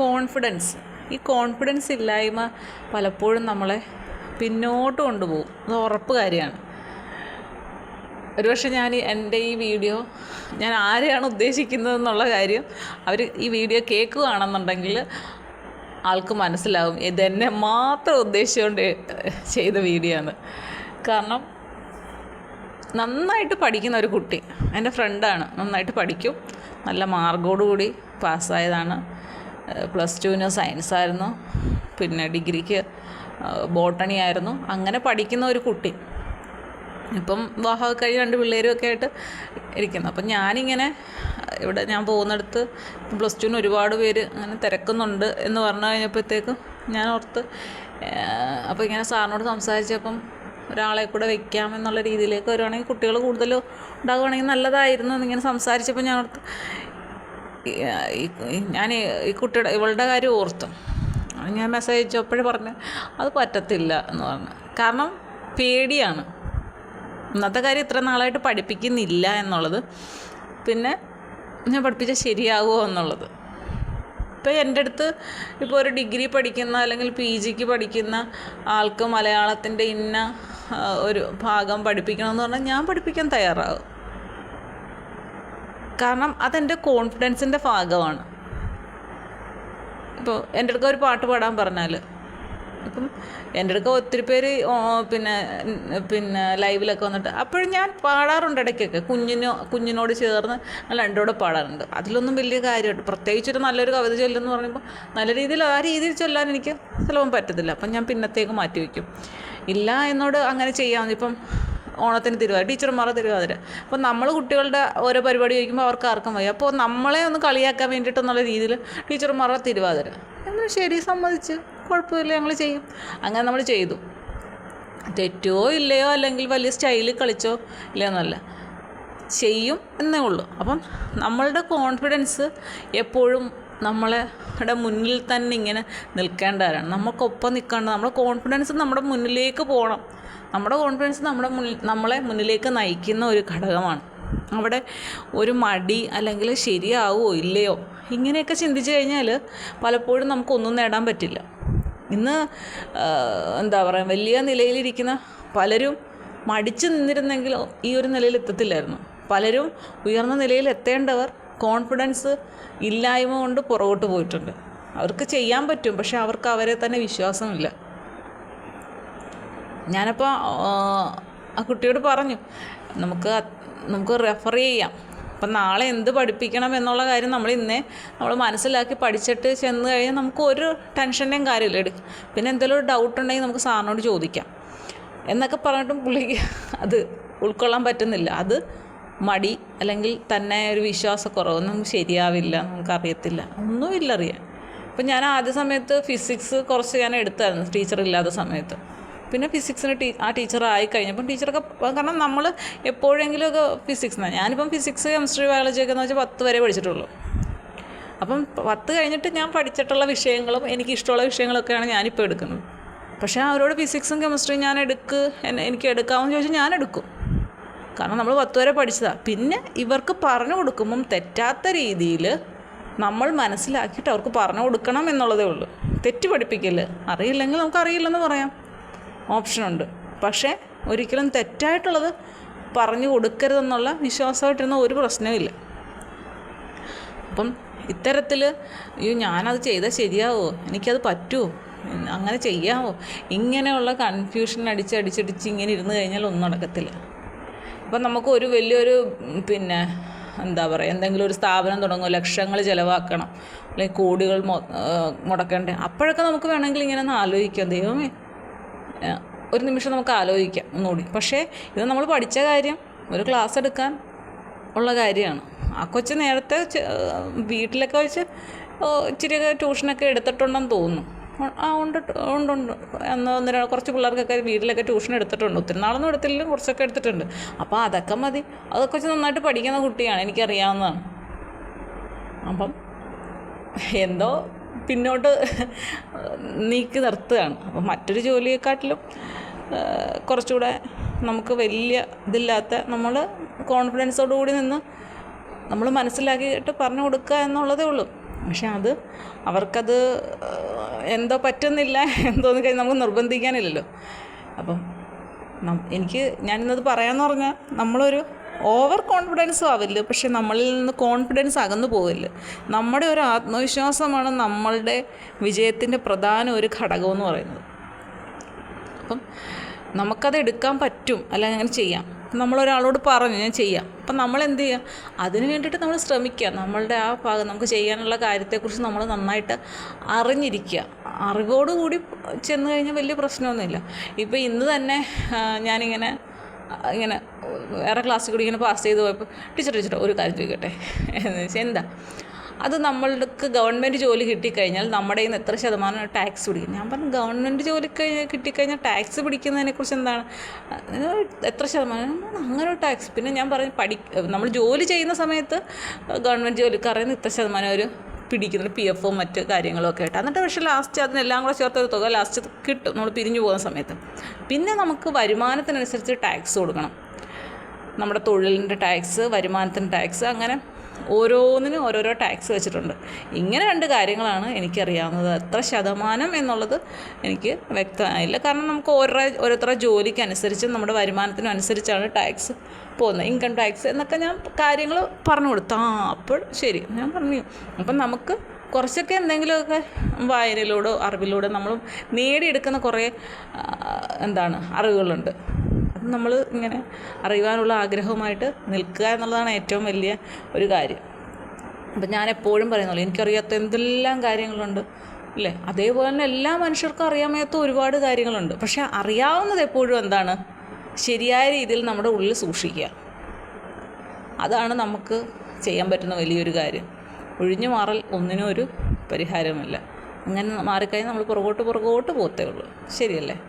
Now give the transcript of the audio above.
Confidence ഈ confidence ഇല്ലായ്മ പലപ്പോഴും നമ്മളെ പിന്നോട്ട് കൊണ്ടുപോകും. അത് ഉറപ്പ് കാര്യമാണ്. ഒരുപക്ഷെ ഞാൻ എന്റെ ഈ വീഡിയോ ഞാൻ ആരെയാണ് ഉദ്ദേശിക്കുന്നത് എന്നുള്ള കാര്യം അവർ ഈ വീഡിയോ കേൾക്കുകയാണെന്നുണ്ടെങ്കിൽ ആൾക്ക് മനസ്സിലാവും. ഇതെന്നെ മാത്രം ഉദ്ദേശിച്ചുകൊണ്ട് ചെയ്ത വീഡിയോ ആണ്. കാരണം നന്നായിട്ട് പഠിക്കുന്ന ഒരു കുട്ടി. എന്റെ ഫ്രണ്ടാണ് നന്നായിട്ട് പഠിക്കും. നല്ല മാർക്കോടുകൂടി പാസ്സായതാണ് പ്ലസ് ടുവിന് സയൻസ് ആയിരുന്നു. പിന്നെ ഡിഗ്രിക്ക് ബോട്ടണി ആയിരുന്നു. അങ്ങനെ പഠിക്കുന്ന ഒരു കുട്ടി. ഇപ്പം വിവാഹമൊക്കെ കഴിഞ്ഞ് രണ്ട് പിള്ളേരും ഒക്കെ ആയിട്ട് ഇരിക്കുന്നു. അപ്പം ഞാനിങ്ങനെ ഇവിടെ ഞാൻ പോകുന്നിടത്ത് പ്ലസ് ടുവിന് ഒരുപാട് പേര് അങ്ങനെ തിരക്കുന്നുണ്ട് എന്ന് പറഞ്ഞു കഴിഞ്ഞപ്പോഴത്തേക്കും ഞാൻ ഓർത്ത് അപ്പോൾ ഇങ്ങനെ സാറിനോട് സംസാരിച്ചപ്പം ഒരാളെ കൂടെ വെക്കാം എന്നുള്ള രീതിയിലേക്ക് വരുവാണെങ്കിൽ കുട്ടികൾ കൂടുതൽ ഉണ്ടാകുവാണെങ്കിൽ നല്ലതായിരുന്നു എന്നിങ്ങനെ സംസാരിച്ചപ്പോൾ ഞാൻ ഓർത്ത് ഞാൻ ഈ കുട്ടിയുടെ ഇവളുടെ കാര്യം ഓർത്തു. ഞാൻ മെസ്സേജ് അയച്ചപ്പോഴേ പറഞ്ഞു അത് പറ്റത്തില്ല എന്ന് പറഞ്ഞു. കാരണം പേടിയാണ്. ഇന്നത്തെ കാര്യം ഇത്ര നാളായിട്ട് പഠിപ്പിക്കുന്നില്ല എന്നുള്ളത്. പിന്നെ ഞാൻ പഠിപ്പിച്ചാൽ ശരിയാകുമോ എന്നുള്ളത്. ഇപ്പോൾ എന്റെ അടുത്ത് ഇപ്പോൾ ഒരു ഡിഗ്രി പഠിക്കുന്ന അല്ലെങ്കിൽ പി ജിക്ക് പഠിക്കുന്ന ആൾക്ക് മലയാളത്തിന്റെ ഇന്ന ഒരു ഭാഗം പഠിപ്പിക്കണമെന്ന് പറഞ്ഞാൽ ഞാൻ പഠിപ്പിക്കാൻ തയ്യാറാകും. കാരണം അതെന്റെ കോൺഫിഡൻസിന്റെ ഭാഗമാണ്. ഇപ്പോൾ എന്റെ അടുക്ക ഒരു പാട്ട് പാടാൻ പറഞ്ഞാൽ ഇപ്പം എന്റെ അടുക്ക ഒത്തിരി പേര് പിന്നെ പിന്നെ ലൈവിലൊക്കെ വന്നിട്ട് അപ്പോഴും ഞാൻ പാടാറുണ്ട് ഇടയ്ക്കൊക്കെ. കുഞ്ഞിനോ കുഞ്ഞിനോട് ചേർന്ന് രണ്ടോടെ പാടാറുണ്ട്. അതിലൊന്നും വലിയ കാര്യമായിട്ട് പ്രത്യേകിച്ചൊരു നല്ലൊരു കവിത ചൊല്ലെന്ന് പറയുമ്പോൾ നല്ല രീതിയിൽ ആ രീതിയിൽ ചൊല്ലാൻ എനിക്ക് ചിലപ്പം പറ്റത്തില്ല. അപ്പം ഞാൻ പിന്നത്തേക്ക് മാറ്റി വയ്ക്കും. ഇല്ല എന്നോട് അങ്ങനെ ചെയ്യാമെന്ന് ഇപ്പം ഓണത്തിന് തിരുവാതിര ടീച്ചർമാർ തിരുവാതിര. അപ്പോൾ നമ്മൾ കുട്ടികളുടെ ഓരോ പരിപാടി കഴിക്കുമ്പോൾ അവർക്ക് ആർക്കും വയ്യ. അപ്പോൾ നമ്മളെ ഒന്ന് കളിയാക്കാൻ വേണ്ടിയിട്ടെന്നുള്ള രീതിയിൽ ടീച്ചർമാരുടെ തിരുവാതിര. എന്നാൽ ശരി സമ്മതിച്ച്. കുഴപ്പമില്ല ഞങ്ങൾ ചെയ്യും. അങ്ങനെ നമ്മൾ ചെയ്തു. തെറ്റോ ഇല്ലയോ അല്ലെങ്കിൽ വലിയ സ്റ്റൈലിൽ കളിച്ചോ ഇല്ലയെന്നല്ല ചെയ്യും എന്നേ ഉള്ളൂ. അപ്പം നമ്മളുടെ കോൺഫിഡൻസ് എപ്പോഴും നമ്മളുടെ മുന്നിൽ തന്നെ ഇങ്ങനെ നിൽക്കേണ്ടവരാണ്. നമുക്കൊപ്പം നിൽക്കേണ്ട നമ്മുടെ കോൺഫിഡൻസ് നമ്മുടെ മുന്നിലേക്ക് പോകണം നമ്മുടെ കോൺഫിഡൻസ് നമ്മുടെ മുന്നിൽ നമ്മളെ മുന്നിലേക്ക് നയിക്കുന്ന ഒരു ഘടകമാണ്. അവിടെ ഒരു മടി അല്ലെങ്കിൽ ശരിയാവുമോ ഇല്ലയോ ഇങ്ങനെയൊക്കെ ചിന്തിച്ചു കഴിഞ്ഞാൽ പലപ്പോഴും നമുക്കൊന്നും നേടാൻ പറ്റില്ല. ഇന്ന് എന്താ പറയുക വലിയ നിലയിലിരിക്കുന്ന പലരും മടിച്ചു നിന്നിരുന്നെങ്കിൽ ഈ ഒരു നിലയിൽ എത്തത്തില്ലായിരുന്നു പലരും ഉയർന്ന നിലയിൽ എത്തേണ്ടവർ കോൺഫിഡൻസ് ഇല്ലായ്മ കൊണ്ട് പുറകോട്ട് പോയിട്ടുണ്ട്. അവർക്ക് ചെയ്യാൻ പറ്റും പക്ഷെ അവർക്ക് അവരെ തന്നെ വിശ്വാസമില്ല. ഞാനപ്പോൾ ആ കുട്ടിയോട് പറഞ്ഞു നമുക്ക് നമുക്ക് റെഫർ ചെയ്യാം. അപ്പം നാളെ എന്ത് പഠിപ്പിക്കണം എന്നുള്ള കാര്യം നമ്മൾ ഇന്നേ നമ്മൾ മനസ്സിലാക്കി പഠിച്ചിട്ട് ചെന്ന് കഴിഞ്ഞാൽ നമുക്ക് ഒരു ടെൻഷന്റെയും കാര്യമില്ല. എടുക്കും. പിന്നെ എന്തെങ്കിലും ഒരു ഡൗട്ട് ഉണ്ടെങ്കിൽ നമുക്ക് സാറിനോട് ചോദിക്കാം. എന്നൊക്കെ പറഞ്ഞിട്ടും പുള്ളിക്ക് അത് ഉൾക്കൊള്ളാൻ പറ്റുന്നില്ല. അത് മടി അല്ലെങ്കിൽ തന്നെ ഒരു വിശ്വാസക്കുറവ് നമുക്ക് ശരിയാവില്ല നമുക്ക് നമുക്കറിയത്തില്ല. ഒന്നുമില്ല അറിയാൻ. അപ്പം ഞാൻ ആദ്യ സമയത്ത് ഫിസിക്സ് കുറച്ച് ഞാൻ എടുത്തായിരുന്നു ടീച്ചർ ഇല്ലാത്ത സമയത്ത്. പിന്നെ ഫിസിക്സിന് ടീ ആ ടീച്ചർ ആയി കഴിഞ്ഞപ്പം ടീച്ചറൊക്കെ കാരണം നമ്മൾ എപ്പോഴെങ്കിലുമൊക്കെ ഫിസിക്സ് ഞാനിപ്പം ഫിസിക്സ് കെമിസ്ട്രി ബയോളജി ഒക്കെ എന്ന് വെച്ചാൽ പത്ത് വരെ പഠിച്ചിട്ടുള്ളൂ. അപ്പം പത്ത് കഴിഞ്ഞിട്ട് ഞാൻ പഠിച്ചിട്ടുള്ള വിഷയങ്ങളും എനിക്ക് ഇഷ്ടമുള്ള വിഷയങ്ങളൊക്കെയാണ് ഞാനിപ്പോൾ എടുക്കുന്നത്. പക്ഷേ അവരോട് ഫിസിക്സും കെമിസ്ട്രിയും ഞാൻ എടുക്ക് എനിക്ക് എടുക്കാമെന്ന് ചോദിച്ചാൽ ഞാൻ എടുക്കും. കാരണം നമ്മൾ പത്ത് വരെ പഠിച്ചതാണ് പിന്നെ ഇവർക്ക് പറഞ്ഞു കൊടുക്കുമ്പം തെറ്റാത്ത രീതിയിൽ നമ്മൾ മനസ്സിലാക്കിയിട്ട് അവർക്ക് പറഞ്ഞു കൊടുക്കണം എന്നുള്ളതേ ഉള്ളൂ. തെറ്റ് പഠിപ്പിക്കൽ. അറിയില്ലെങ്കിൽ നമുക്ക് അറിയില്ലെന്ന് പറയാം ഓപ്ഷനുണ്ട് പക്ഷേ ഒരിക്കലും തെറ്റായിട്ടുള്ളത് പറഞ്ഞു കൊടുക്കരുതെന്നുള്ള വിശ്വാസമായിട്ടിരുന്ന ഒരു പ്രശ്നവുമില്ല അപ്പം ഇത്തരത്തിൽ അയ്യോ ഞാനത് ചെയ്താൽ ശരിയാവോ? എനിക്കത് പറ്റുമോ അങ്ങനെ ചെയ്യാമോ ഇങ്ങനെയുള്ള കൺഫ്യൂഷൻ അടിച്ചടിച്ചടിച്ച് ഇങ്ങനെ ഇരുന്ന് കഴിഞ്ഞാൽ ഒന്നും നടക്കത്തില്ല. ഇപ്പം നമുക്ക് ഒരു വലിയൊരു പിന്നെ എന്താ പറയുക എന്തെങ്കിലും ഒരു സ്ഥാപനം തുടങ്ങും ലക്ഷങ്ങൾ ചിലവാക്കണം അല്ലെങ്കിൽ കോടികൾ മുടക്കേണ്ട. അപ്പോഴൊക്കെ നമുക്ക് വേണമെങ്കിൽ ഇങ്ങനെ ഒന്ന് ആലോചിക്കാം. ദൈവമേ ഒരു നിമിഷം നമുക്ക് ആലോചിക്കാം ഒന്നുകൂടി. പക്ഷേ ഇത് നമ്മൾ പഠിച്ച കാര്യം ഒരു ക്ലാസ് എടുക്കാൻ ഉള്ള കാര്യമാണ്. ആ കൊച്ച് നേരത്തെ വീട്ടിലൊക്കെ വെച്ച് ഇച്ചിരിയൊക്കെ ട്യൂഷനൊക്കെ എടുത്തിട്ടുണ്ടെന്ന് തോന്നുന്നു. ആ ഉണ്ട് ഉണ്ട് ഉണ്ട്. എന്ന് ഒന്ന് കുറച്ച് പിള്ളേർക്കൊക്കെ വീട്ടിലൊക്കെ ട്യൂഷൻ എടുത്തിട്ടുണ്ട്. ഒത്തിരി നാളൊന്നും എടുത്തില്ലെങ്കിലും കുറച്ചൊക്കെ എടുത്തിട്ടുണ്ട്. അപ്പോൾ അതൊക്കെ മതി. അതൊക്കെ വെച്ച് നന്നായിട്ട് പഠിക്കുന്ന കുട്ടിയാണ് എനിക്കറിയാവുന്നതാണ്. അപ്പം എന്തോ പിന്നോട്ട് നീക്കി നിർത്തുകയാണ്. അപ്പം മറ്റൊരു ജോലിയെക്കാട്ടിലും കുറച്ചുകൂടെ നമുക്ക് വലിയ ഇതില്ലാത്ത നമ്മൾ കോൺഫിഡൻസോടു കൂടി നിന്ന് നമ്മൾ മനസ്സിലാക്കിയിട്ട് പറഞ്ഞു കൊടുക്കുക എന്നുള്ളതേ ഉള്ളൂ. പക്ഷെ അത് അവർക്കത് എന്തോ പറ്റുന്നില്ല എന്തോന്ന് കഴിഞ്ഞ് നമുക്ക് നിർബന്ധിക്കാനില്ലല്ലോ. അപ്പം എനിക്ക് ഞാനിന്നത് പറയാമെന്ന് പറഞ്ഞാൽ നമ്മളൊരു ഓവർ കോൺഫിഡൻസും ആവില്ല. പക്ഷെ നമ്മളിൽ നിന്ന് കോൺഫിഡൻസ് അകന്നു പോവില്ല. നമ്മുടെ ഒരു ആത്മവിശ്വാസമാണ് നമ്മളുടെ വിജയത്തിന്റെ പ്രധാന ഒരു ഘടകമെന്ന് പറയുന്നത്. അപ്പം നമുക്കത് എടുക്കാൻ പറ്റും. അല്ല അങ്ങനെ ചെയ്യാം. നമ്മളൊരാളോട് പറഞ്ഞു ഞാൻ ചെയ്യാം. അപ്പം നമ്മൾ എന്ത് ചെയ്യുക അതിന് വേണ്ടിയിട്ട് നമ്മൾ ശ്രമിക്കുക. നമ്മളുടെ ആ ഭാഗം നമുക്ക് ചെയ്യാനുള്ള കാര്യത്തെക്കുറിച്ച് നമ്മൾ നന്നായിട്ട് അറിഞ്ഞിരിക്കുക. അറിവോടുകൂടി ചെന്ന് കഴിഞ്ഞാൽ വലിയ പ്രശ്നമൊന്നുമില്ല. ഇപ്പോൾ ഇന്ന് തന്നെ ഞാനിങ്ങനെ ഇങ്ങനെ വേറെ ക്ലാസ്സിൽ കൂടി ഇങ്ങനെ പാസ് ചെയ്ത് പോയപ്പോൾ ടീച്ചർ ടീച്ചർ ഒരു കാര്യം ചോദിക്കട്ടെ? എന്ന് വെച്ചാൽ എന്താ? അത് നമ്മൾക്ക് ഗവൺമെന്റ് ജോലി കിട്ടിക്കഴിഞ്ഞാൽ നമ്മുടെ നിന്ന് എത്ര ശതമാനം ടാക്സ് പിടിക്കും. ഞാൻ പറഞ്ഞു ഗവൺമെന്റ് ജോലി കഴിഞ്ഞ് കിട്ടിക്കഴിഞ്ഞാൽ ടാക്സ് പിടിക്കുന്നതിനെക്കുറിച്ച് എന്താണ്? എത്ര ശതമാനം? അങ്ങനെ ഒരു ടാക്സ് പിന്നെ ഞാൻ പറഞ്ഞു പഠി നമ്മൾ ജോലി ചെയ്യുന്ന സമയത്ത് ഗവൺമെന്റ് ജോലിക്കാരിൽ നിന്ന് ഇത്ര ശതമാനം ഒരു പിടിക്കുന്നുണ്ട് പി എഫും മറ്റ് കാര്യങ്ങളും ഒക്കെ ആയിട്ട്. എന്നിട്ട് പക്ഷേ ലാസ്റ്റ് അതിനെല്ലാം കൂടെ ചേർത്ത് ഒരു തുക ലാസ്റ്റ് കിട്ടും നമ്മൾ പിരിഞ്ഞു പോകുന്ന സമയത്ത്. പിന്നെ നമുക്ക് വരുമാനത്തിനനുസരിച്ച് ടാക്സ് കൊടുക്കണം. നമ്മുടെ തൊഴിലിന്റെ ടാക്സ് വരുമാനത്തിന്റെ ടാക്സ് അങ്ങനെ ഓരോന്നിനും ഓരോരോ ടാക്സ് വെച്ചിട്ടുണ്ട്. ഇങ്ങനെ രണ്ട് കാര്യങ്ങളാണ് എനിക്കറിയാവുന്നത്. എത്ര ശതമാനം എന്നുള്ളത് എനിക്ക് വ്യക്തമായില്ല. കാരണം നമുക്ക് ഓരോ ഓരോരുത്തരുടെ ജോലിക്കനുസരിച്ചും നമ്മുടെ വരുമാനത്തിനനുസരിച്ചാണ് ടാക്സ് പോകുന്നത്. ഇൻകം ടാക്സ് എന്നൊക്കെ ഞാൻ കാര്യങ്ങൾ പറഞ്ഞു കൊടുത്തു. ആ അപ്പോൾ ശരി. ഞാൻ പറഞ്ഞു. അപ്പം നമുക്ക് കുറച്ചൊക്കെ എന്തെങ്കിലുമൊക്കെ വായനയിലൂടെ അറിവിലൂടെ നമ്മൾ നേടിയെടുക്കുന്ന കുറേ എന്താണ് അറിവുകളുണ്ട്. നമ്മൾ ഇങ്ങനെ അറിയുവാനുള്ള ആഗ്രഹവുമായിട്ട് നിൽക്കുക എന്നുള്ളതാണ് ഏറ്റവും വലിയ ഒരു കാര്യം. അപ്പം ഞാൻ എപ്പോഴും പറയുന്നുള്ളൂ എനിക്കറിയാത്ത എന്തെല്ലാം കാര്യങ്ങളുണ്ട് അല്ലേ? അതേപോലെ തന്നെ എല്ലാ മനുഷ്യർക്കും അറിയാൻ വയ്യാത്ത ഒരുപാട് കാര്യങ്ങളുണ്ട്. പക്ഷേ അറിയാവുന്നത് എപ്പോഴും എന്താണ്? ശരിയായ രീതിയിൽ നമ്മുടെ ഉള്ളിൽ സൂക്ഷിക്കുക. അതാണ് നമുക്ക് ചെയ്യാൻ പറ്റുന്ന വലിയൊരു കാര്യം. ഒഴിഞ്ഞു മാറൽ ഒന്നിനും ഒരു പരിഹാരമല്ല അങ്ങനെ മാറിക്കഴിഞ്ഞാൽ നമ്മൾ പുറകോട്ട് പുറകോട്ട് പോകത്തേ ഉള്ളൂ. ശരിയല്ലേ?